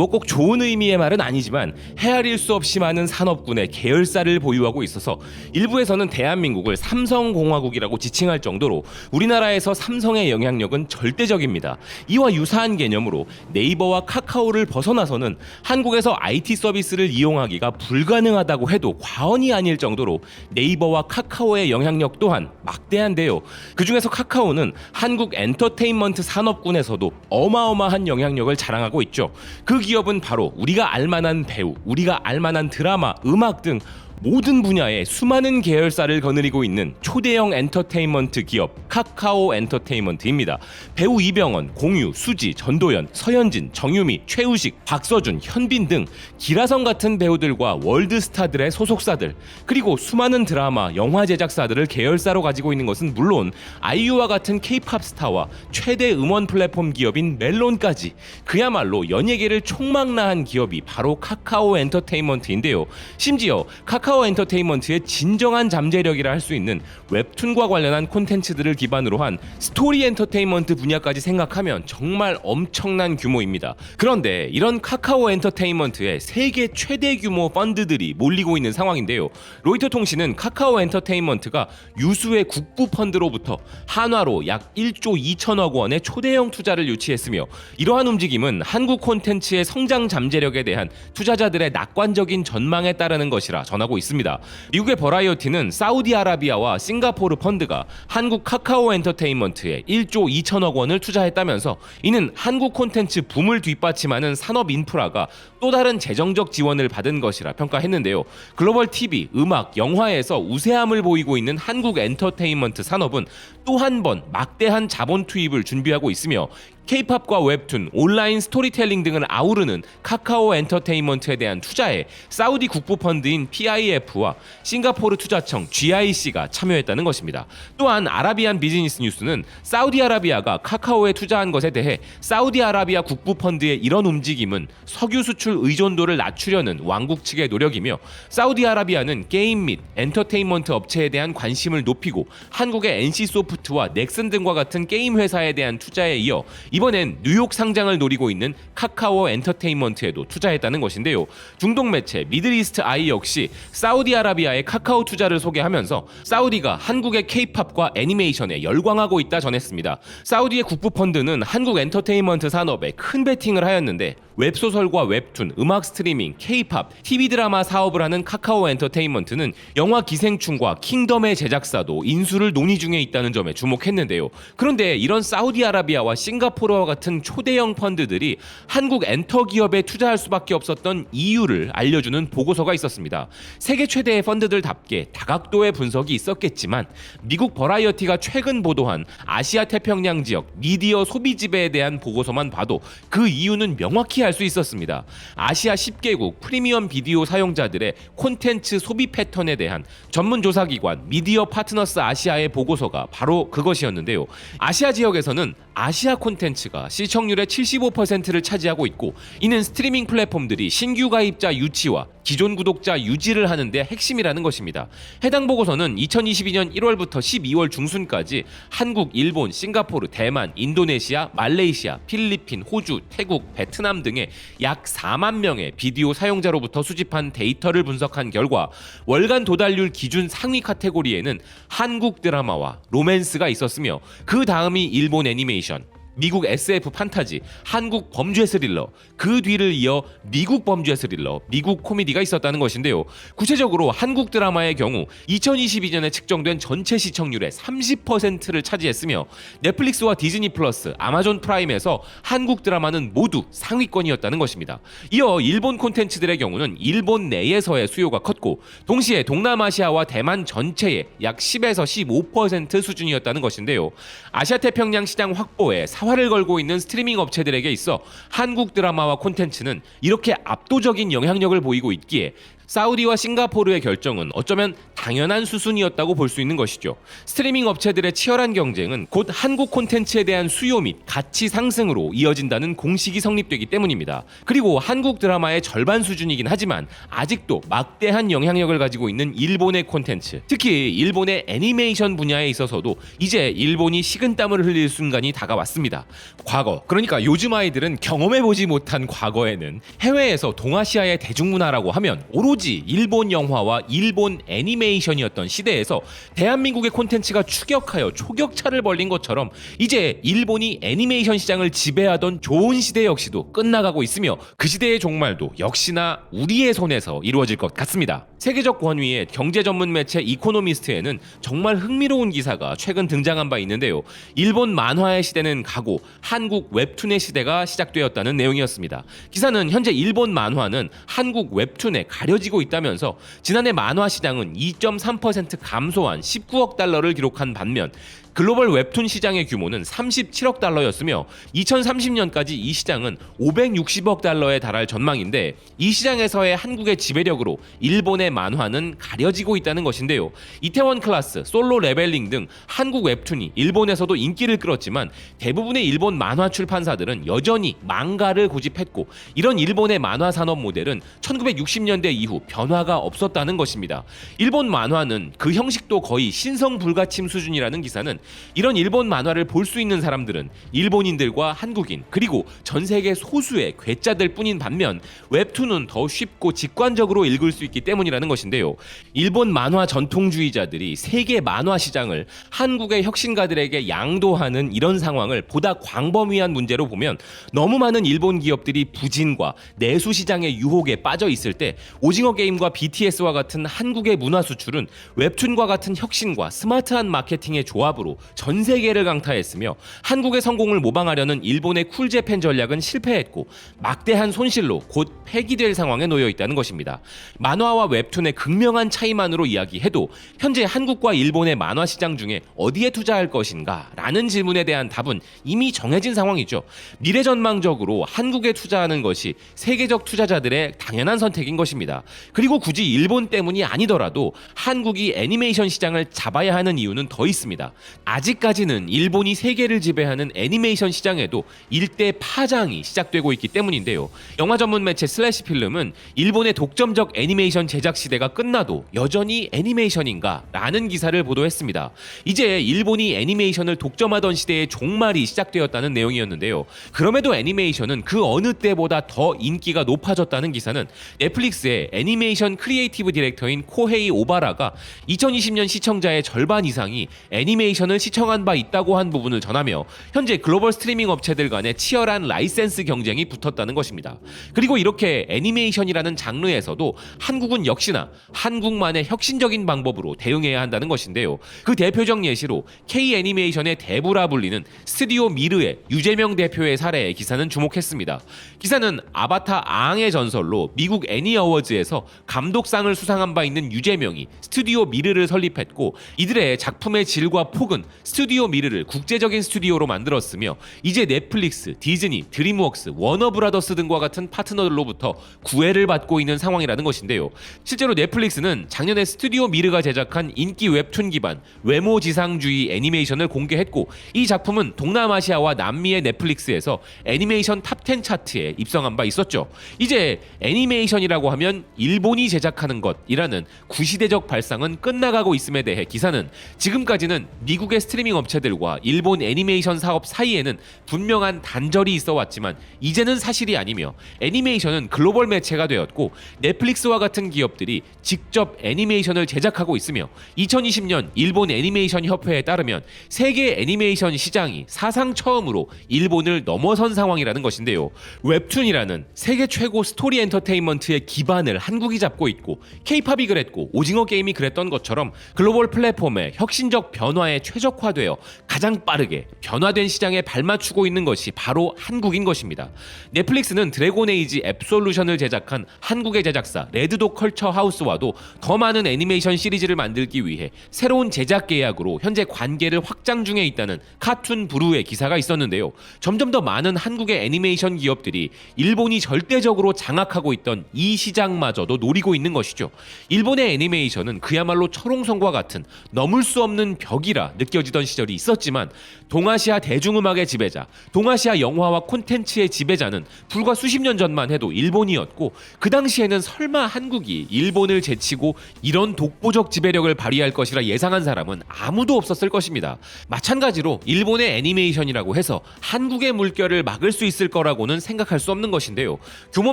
뭐 꼭 좋은 의미의 말은 아니지만 헤아릴 수 없이 많은 산업군의 계열사를 보유하고 있어서 일부에서는 대한민국을 삼성공화국이라고 지칭할 정도로 우리나라에서 삼성의 영향력은 절대적입니다. 이와 유사한 개념으로 네이버와 카카오를 벗어나서는 한국에서 IT 서비스를 이용하기가 불가능하다고 해도 과언이 아닐 정도로 네이버와 카카오의 영향력 또한 막대한데요. 그 중에서 카카오는 한국 엔터테인먼트 산업군에서도 어마어마한 영향력을 자랑하고 있죠. 그 기업은 바로 우리가 알만한 배우, 우리가 알만한 드라마, 음악 등 모든 분야에 수많은 계열사를 거느리고 있는 초대형 엔터테인먼트 기업 카카오 엔터테인먼트입니다. 배우 이병헌, 공유, 수지, 전도연, 서현진, 정유미, 최우식, 박서준, 현빈 등 기라성 같은 배우들과 월드 스타들의 소속사들 그리고 수많은 드라마, 영화 제작사들을 계열사로 가지고 있는 것은 물론 아이유와 같은 케이팝 스타와 최대 음원 플랫폼 기업인 멜론까지 그야말로 연예계를 총망라한 기업이 바로 카카오 엔터테인먼트인데요. 심지어 카카오 엔터테인먼트의 진정한 잠재력이라 할 수 있는 웹툰과 관련한 콘텐츠들을 기반으로 한 스토리 엔터테인먼트 분야까지 생각하면 정말 엄청난 규모입니다. 그런데 이런 카카오 엔터테인먼트의 세계 최대 규모 펀드들이 몰리고 있는 상황인데요. 로이터 통신은 카카오 엔터테인먼트가 유수의 국부 펀드로부터 한화로 약 1조 2천억 원의 초대형 투자를 유치했으며 이러한 움직임은 한국 콘텐츠의 성장 잠재력에 대한 투자자들의 낙관적인 전망에 따르는 것이라 전하고 있습니다. 미국의 버라이어티는 사우디아라비아와 싱가포르 펀드가 한국 카카오 엔터테인먼트에 1조 2천억 원을 투자했다면서 이는 한국 콘텐츠 붐을 뒷받침하는 산업 인프라가 또 다른 재정적 지원을 받은 것이라 평가했는데요. 글로벌 TV, 음악, 영화에서 우세함을 보이고 있는 한국 엔터테인먼트 산업은 또 한 번 막대한 자본 투입을 준비하고 있으며 K-팝과 웹툰, 온라인 스토리텔링 등을 아우르는 카카오 엔터테인먼트에 대한 투자에 사우디 국부 펀드인 PIF와 싱가포르 투자청 GIC가 참여했다는 것입니다. 또한 아라비안 비즈니스 뉴스는 사우디아라비아가 카카오에 투자한 것에 대해 사우디아라비아 국부 펀드의 이런 움직임은 석유 수출 의존도를 낮추려는 왕국 측의 노력이며 사우디아라비아는 게임 및 엔터테인먼트 업체에 대한 관심을 높이고 한국의 NC 소프트와 넥슨 등과 같은 게임 회사에 대한 투자에 이어 이 번엔 뉴욕 상장을 노리고 있는 카카오 엔터테인먼트에도 투자했다는 것인데요. 중동 매체 미들이스트 아이 역시 사우디아라비아의 카카오 투자를 소개하면서 사우디가 한국의 케이팝과 애니메이션에 열광하고 있다 전했습니다. 사우디의 국부 펀드는 한국 엔터테인먼트 산업에 큰 베팅을 하였는데 웹소설과 웹툰, 음악 스트리밍, 케이팝, TV 드라마 사업을 하는 카카오 엔터테인먼트는 영화 기생충과 킹덤의 제작사도 인수를 논의 중에 있다는 점에 주목했는데요. 그런데 이런 사우디아라비아와 싱가포르 와 같은 초대형 펀드들이 한국 엔터 기업에 투자할 수밖에 없었던 이유를 알려주는 보고서가 있었습니다. 세계 최대의 펀드들답게 다각도의 분석이 있었겠지만 미국 버라이어티가 최근 보도한 아시아 태평양 지역 미디어 소비 지배에 대한 보고서만 봐도 그 이유는 명확히 알 수 있었습니다. 아시아 10개국 프리미엄 비디오 사용자들의 콘텐츠 소비 패턴에 대한 전문 조사 기관 미디어 파트너스 아시아의 보고서가 바로 그것이었는데요. 아시아 지역에서는 아시아 콘텐츠가 시청률의 75%를 차지하고 있고 이는 스트리밍 플랫폼들이 신규 가입자 유치와 기존 구독자 유지를 하는데 핵심이라는 것입니다. 해당 보고서는 2022년 1월부터 12월 중순까지 한국, 일본, 싱가포르, 대만, 인도네시아, 말레이시아, 필리핀, 호주, 태국, 베트남 등의 약 4만 명의 비디오 사용자로부터 수집한 데이터를 분석한 결과 월간 도달률 기준 상위 카테고리에는 한국 드라마와 로맨스가 있었으며 그 다음이 일본 애니메이션, 옵션. 미국 SF 판타지, 한국 범죄 스릴러, 그 뒤를 이어 미국 범죄 스릴러, 미국 코미디가 있었다는 것인데요. 구체적으로 한국 드라마의 경우 2022년에 측정된 전체 시청률의 30%를 차지했으며 넷플릭스와 디즈니 플러스, 아마존 프라임에서 한국 드라마는 모두 상위권이었다는 것입니다. 이어 일본 콘텐츠들의 경우는 일본 내에서의 수요가 컸고 동시에 동남아시아와 대만 전체의 약 10에서 15% 수준이었다는 것인데요. 아시아 태평양 시장 확보에 사활 을 걸고 있는 스트리밍 업체들에게 있어 한국 드라마와 콘텐츠는 이렇게 압도적인 영향력을 보이고 있기에 사우디와 싱가포르의 결정은 어쩌면 당연한 수순이었다고 볼 수 있는 것이죠. 스트리밍 업체들의 치열한 경쟁은 곧 한국 콘텐츠에 대한 수요 및 가치 상승으로 이어진다는 공식이 성립되기 때문입니다. 그리고 한국 드라마의 절반 수준이긴 하지만 아직도 막대한 영향력을 가지고 있는 일본의 콘텐츠, 특히 일본의 애니메이션 분야에 있어서도 이제 일본이 식은땀을 흘릴 순간이 다가왔습니다. 과거, 그러니까 요즘 아이들은 경험해보지 못한 과거에는 해외에서 동아시아의 대중문화라고 하면 오로지 일본 영화와 일본 애니메이션이었던 시대에서 대한민국의 콘텐츠가 추격하여 초격차를 벌린 것처럼 이제 일본이 애니메이션 시장을 지배하던 좋은 시대 역시도 끝나가고 있으며 그 시대의 종말도 역시나 우리의 손에서 이루어질 것 같습니다. 세계적 권위의 경제 전문 매체 이코노미스트에는 정말 흥미로운 기사가 최근 등장한 바 있는데요. 일본 만화의 시대는 가고 한국 웹툰의 시대가 시작되었다는 내용이었습니다. 기사는 현재 일본 만화는 한국 웹툰에 가려지고 있다면서 지난해 만화 시장은 2.3% 감소한 19억 달러를 기록한 반면 글로벌 웹툰 시장의 규모는 37억 달러였으며 2030년까지 이 시장은 560억 달러에 달할 전망인데 이 시장에서의 한국의 지배력으로 일본의 만화는 가려지고 있다는 것인데요. 이태원 클라스, 솔로 레벨링 등 한국 웹툰이 일본에서도 인기를 끌었지만 대부분의 일본 만화 출판사들은 여전히 망가를 고집했고 이런 일본의 만화 산업 모델은 1960년대 이후 변화가 없었다는 것입니다. 일본 만화는 그 형식도 거의 신성 불가침 수준이라는 기사는 이런 일본 만화를 볼 수 있는 사람들은 일본인들과 한국인 그리고 전 세계 소수의 괴짜들 뿐인 반면 웹툰은 더 쉽고 직관적으로 읽을 수 있기 때문이라는 것인데요. 일본 만화 전통주의자들이 세계 만화 시장을 한국의 혁신가들에게 양도하는 이런 상황을 보다 광범위한 문제로 보면 너무 많은 일본 기업들이 부진과 내수 시장의 유혹에 빠져 있을 때 오징어 게임과 BTS와 같은 한국의 문화 수출은 웹툰과 같은 혁신과 스마트한 마케팅의 조합으로 전 세계를 강타했으며 한국의 성공을 모방하려는 일본의 쿨재팬 전략은 실패했고 막대한 손실로 곧 폐기될 상황에 놓여 있다는 것입니다. 만화와 웹툰의 극명한 차이만으로 이야기해도 현재 한국과 일본의 만화 시장 중에 어디에 투자할 것인가? 라는 질문에 대한 답은 이미 정해진 상황이죠. 미래 전망적으로 한국에 투자하는 것이 세계적 투자자들의 당연한 선택인 것입니다. 그리고 굳이 일본 때문이 아니더라도 한국이 애니메이션 시장을 잡아야 하는 이유는 더 있습니다. 아직까지는 일본이 세계를 지배하는 애니메이션 시장에도 일대 파장이 시작되고 있기 때문인데요. 영화 전문 매체 슬래시 필름은 일본의 독점적 애니메이션 제작 시대가 끝나도 여전히 애니메이션인가? 라는 기사를 보도했습니다. 이제 일본이 애니메이션을 독점하던 시대의 종말이 시작되었다는 내용이었는데요. 그럼에도 애니메이션은 그 어느 때보다 더 인기가 높아졌다는 기사는 넷플릭스의 애니메이션 크리에이티브 디렉터인 코헤이 오바라가 2020년 시청자의 절반 이상이 애니메이션 을 시청한 바 있다고 한 부분을 전하며 현재 글로벌 스트리밍 업체들 간의 치열한 라이센스 경쟁이 붙었다는 것입니다. 그리고 이렇게 애니메이션이라는 장르에서도 한국은 역시나 한국만의 혁신적인 방법으로 대응해야 한다는 것인데요. 그 대표적 예시로 K 애니메이션의 대부라 불리는 스튜디오 미르의 유재명 대표의 사례에 기사는 주목했습니다. 기사는 아바타 앙의 전설로 미국 애니 어워즈에서 감독상을 수상한 바 있는 유재명이 스튜디오 미르를 설립했고 이들의 작품의 질과 폭은 스튜디오 미르를 국제적인 스튜디오로 만들었으며 이제 넷플릭스, 디즈니, 드림웍스, 워너브라더스 등과 같은 파트너들로부터 구애를 받고 있는 상황이라는 것인데요. 실제로 넷플릭스는 작년에 스튜디오 미르가 제작한 인기 웹툰 기반 외모 지상주의 애니메이션을 공개했고 이 작품은 동남아시아와 남미의 넷플릭스에서 애니메이션 탑10 차트에 입성한 바 있었죠. 이제 애니메이션이라고 하면 일본이 제작하는 것이라는 구시대적 발상은 끝나가고 있음에 대해 기사는 지금까지는 미국 의 스트리밍 업체들과 일본 애니메이션 사업 사이에는 분명한 단절이 있어 왔지만 이제는 사실이 아니며 애니메이션은 글로벌 매체가 되었고 넷플릭스와 같은 기업들이 직접 애니메이션을 제작하고 있으며 2020년 일본 애니메이션 협회에 따르면 세계 애니메이션 시장이 사상 처음으로 일본을 넘어선 상황이라는 것인데요. 웹툰이라는 세계 최고 스토리 엔터테인먼트의 기반을 한국이 잡고 있고 케이팝이 그랬고 오징어 게임이 그랬던 것처럼 글로벌 플랫폼의 혁신적 변화의 최 최적화되어 가장 빠르게 변화된 시장에 발맞추고 있는 것이 바로 한국인 것입니다. 넷플릭스는 드래곤 에이지 앱솔루션을 제작한 한국의 제작사 레드도 컬처 하우스와도 더 많은 애니메이션 시리즈를 만들기 위해 새로운 제작 계약으로 현재 관계를 확장 중에 있다는 카툰 브루의 기사가 있었는데요. 점점 더 많은 한국의 애니메이션 기업들이 일본이 절대적으로 장악하고 있던 이 시장마저도 노리고 있는 것이죠. 일본의 애니메이션은 그야말로 철옹성과 같은 넘을 수 없는 벽이라 느껴 지던 시절이 있었지만 동아시아 대중음악의 지배자, 동아시아 영화와 콘텐츠의 지배자는 불과 수십 년 전만 해도 일본이었고 그 당시에는 설마 한국이 일본을 제치고 이런 독보적 지배력을 발휘할 것이라 예상한 사람은 아무도 없었을 것입니다. 마찬가지로 일본의 애니메이션이라고 해서 한국의 물결을 막을 수 있을 거라고는 생각할 수 없는 것인데요. 규모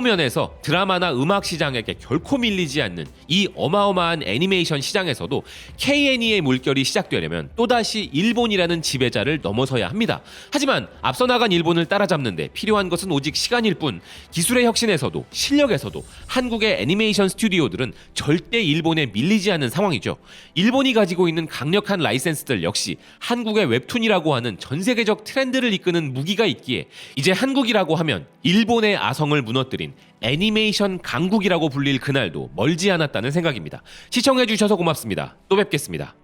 면에서 드라마나 음악 시장에게 결코 밀리지 않는 이 어마어마한 애니메이션 시장에서도 K&E의 물결이 시작되려면 또다시 일본이라는 지배자를 넘어서야 합니다. 하지만 앞서 나간 일본을 따라잡는데 필요한 것은 오직 시간일 뿐 기술의 혁신에서도 실력에서도 한국의 애니메이션 스튜디오들은 절대 일본에 밀리지 않는 상황이죠. 일본이 가지고 있는 강력한 라이센스들 역시 한국의 웹툰이라고 하는 전 세계적 트렌드를 이끄는 무기가 있기에 이제 한국이라고 하면 일본의 아성을 무너뜨린 애니메이션 강국이라고 불릴 그날도 멀지 않았다는 생각입니다. 시청해주셔서 고맙습니다. 또 뵙겠습니다.